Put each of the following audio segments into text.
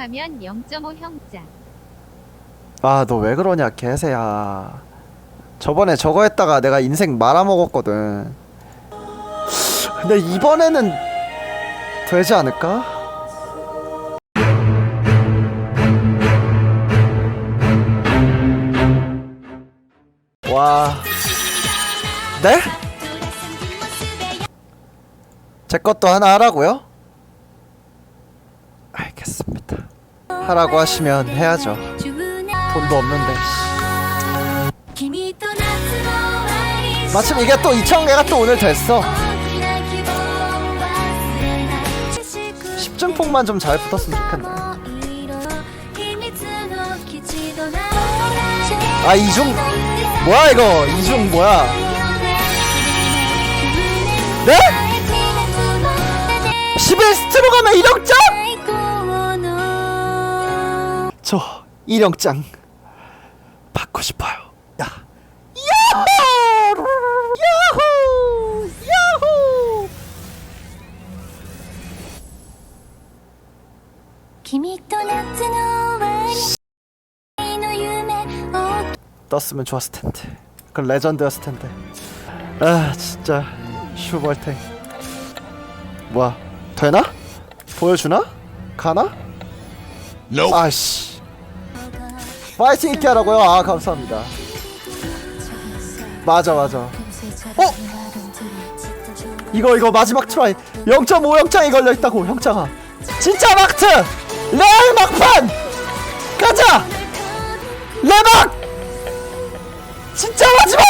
성공하면 0.5 형자. 아 너 왜 그러냐 개새야 저번에 저거 했다가 내가 인생 말아먹었거든 근데 이번에는 되지 않을까? 와 네? 제 것도 하나 하라고요? 알겠습니다 하라고 하시면 해야죠 돈도 없는데 씨. 마침 이게 또 2,000개가 또 오늘 됐어 10증폭만 좀 잘 붙었으면 좋겠네 아 이중 뭐야 이거 이중 뭐야 네? 11스트로 가면 1억장? 저 1억장 받고 싶어요 야 야호 야호 야호 君と夏の終わりの夢を 떴으면 좋았을 텐데 그 레전드였을 텐데 아 진짜 슈벌탱 뭐야 되나? 보여주나? 가나? 아씨 파이팅 있게 하라고요? 아 감사합니다. 맞아 맞아. 어? 이거 이거 마지막 트라이. 0.5 형장이 걸려있다고 형장아. 진짜 막트! 레알 막판! 가자! 레막! 진짜 마지막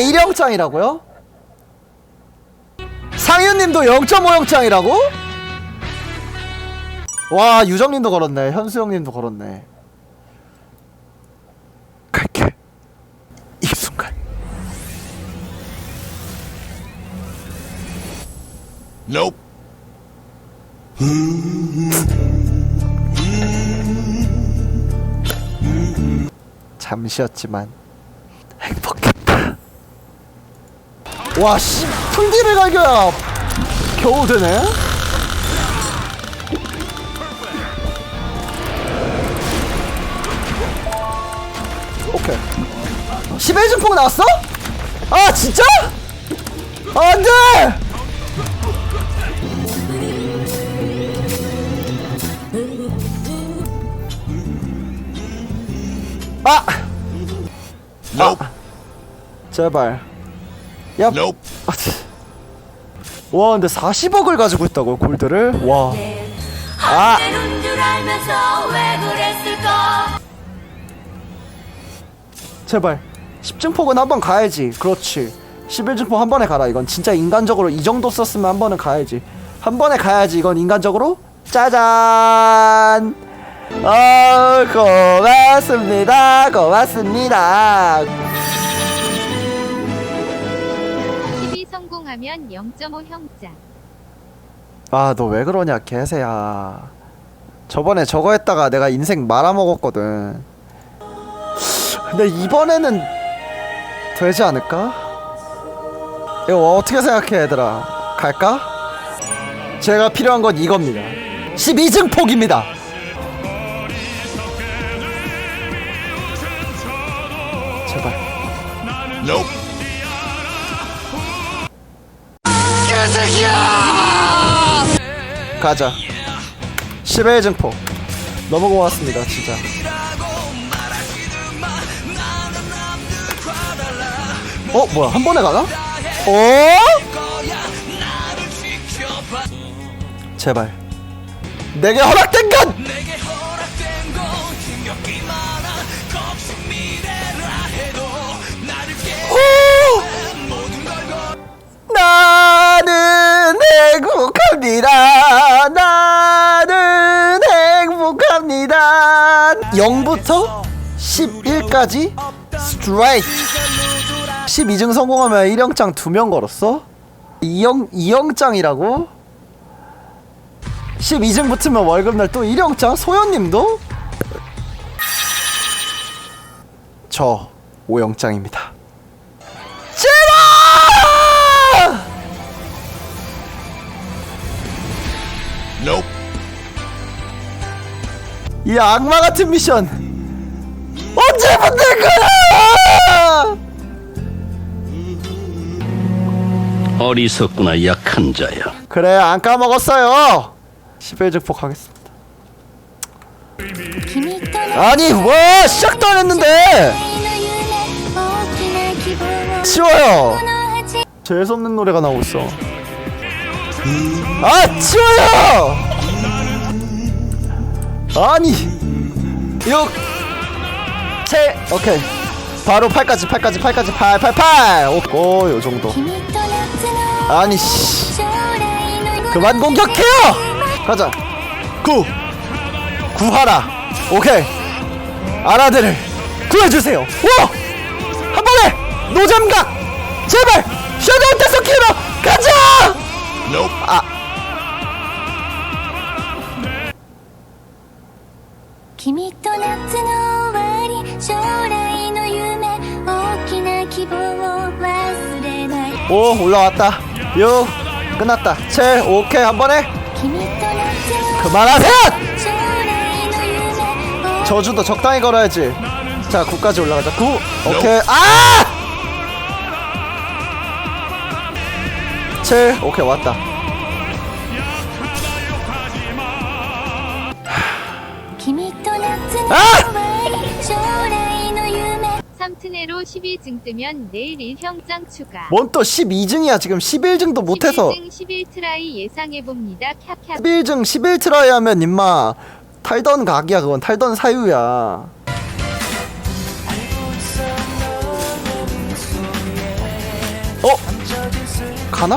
12증에 1형장이라고요? 상윤 님도 0.5형장이라고? 와 유정 님도 걸었네 현수형님도 걸었네 갈게 이 순간 Nope. 잠시였지만 행복했다 와 씨 풀디를 갈겨야 겨우 되네 오케이 11증폭 나왔어? 아 진짜? 아, 안돼 아! Nope. 제발 야 Nope. 아, 치. 와 근데 40억을 가지고 있다고 골드를? 와. 아! 왜 그랬을까? 제발. 10증폭은 한 번 가야지. 그렇지. 11증폭 한 번에 가라 이건. 진짜 인간적으로 이 정도 썼으면 한 번은 가야지. 한 번에 가야지 이건 인간적으로? 짜잔! 아 고맙습니다. 고맙습니다 하면 0.5 형자. 아 너 왜 그러냐 개새야 저번에 저거 했다가 내가 인생 말아먹었거든 근데 이번에는 되지 않을까? 이거 어떻게 생각해 얘들아 갈까? 제가 필요한 건 이겁니다 12증 폭입니다 제발 Nope. 가자 11증 폭 너무 고맙습니다 진짜 어 뭐야 한 번에 가나? 어? 제발 내게 허락된 것! 행복합니다. 나는 행복합니다. 0부터 11까지 스트라이크. 12증 성공하면 1영장 2명 걸었어? 2영 2영장이라고? 12증 붙으면 월급날 또 1영장? 소연님도? 저 오영장입니다. 이 악마 같은 미션 언제 붙을 거야? 어리석구나 약한 자야. 그래 안 까먹었어요. 11즉 폭하겠습니다. 아니 와 시작도 안 했는데 치워요. 재수없는 노래가 나오고 있어. 아 치워요. 아니. 6 7 오케이. 바로 팔까지 팔까지 팔까지 팔 팔팔. 오, 오 요정도. 아니 씨. 그만 공격해요! 가자. 구 구하라. 오케이. 아라데를 구해주세요. 와한 번에 노잼각! 제발! 셔도우 테스키로! 가자! Nope. 아 5 올라왔다. 6 끝났다. 7 오케이 한 번에. 그만하세요! 저주도 적당히 걸어야지. 자 9까지 올라가자. 9 오케이. 아! 7, 오케이 왔다. 아! 스네로 12증 뜨면 내일 1형장 추가. 뭔 또 12증이야 지금 11증도 못해서 11증 11트라이 예상해봅니다. 캬캬. 11증 11트라이 하면 임마 탈던 각이야 그건 탈던 사유야 어? 가나?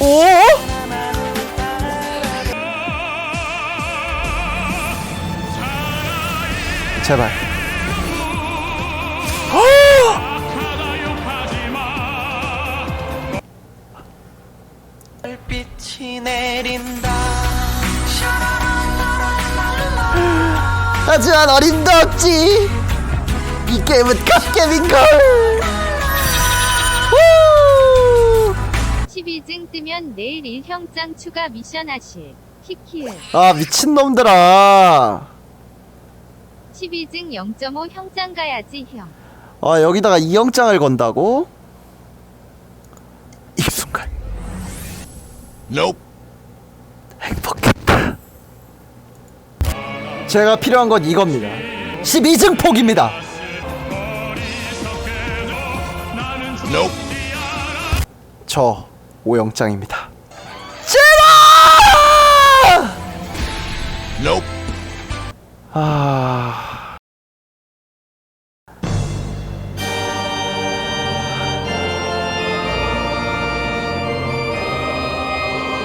오? 제발 하지만 어림도 없지 이 게임은 갓게임인걸 후! 12증 뜨면 내일 1형장 추가 미션 하실. 키키을. 아 미친놈들아 12증 0.5 형장 가야지 형. 아 여기다가 이영장을 건다고? 이 순간 Nope. 행복했다 제가 필요한 건 이겁니다 12증 폭입니다. 저 오영장입니다! Nope. 아...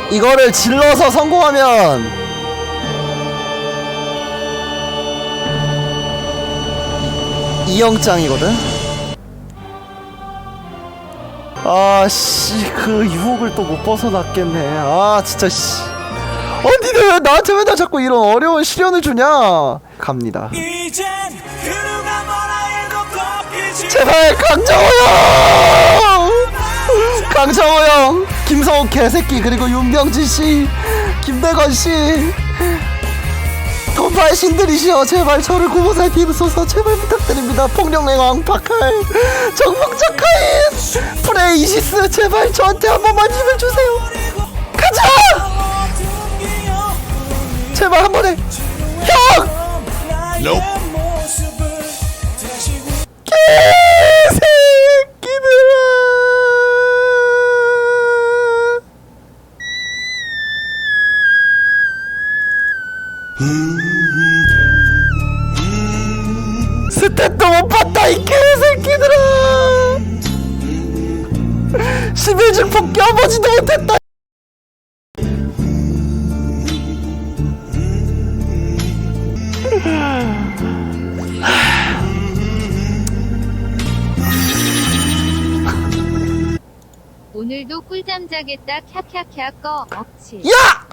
이거를 질러서 성공하면 이영장이거든. 아씨 그 유혹을 또 못 벗어났겠네. 아 진짜 씨. 언니들 왜 나한테 맨날 자꾸 이런 어려운 시련을 주냐? 갑니다. 제발 강정호 형! 강정호 형, 김성호 개새끼 그리고 윤병진 씨, 김대건 씨, 돈파의 신들이시여 제발 저를 구보 살 피소서 제발 부탁드립니다. 폭력맹왕 박할, 정복작하인, 프레이 이시스 제발 저한테 한 번만 힘을 주세요. 가자! 제발 한 번에 스탯도 못 봤다 이 개새끼들아 11증폭 껴보지도 못했다 오늘도 꿀잠 자겠다. 캬캬캬 꺼 억치. 야!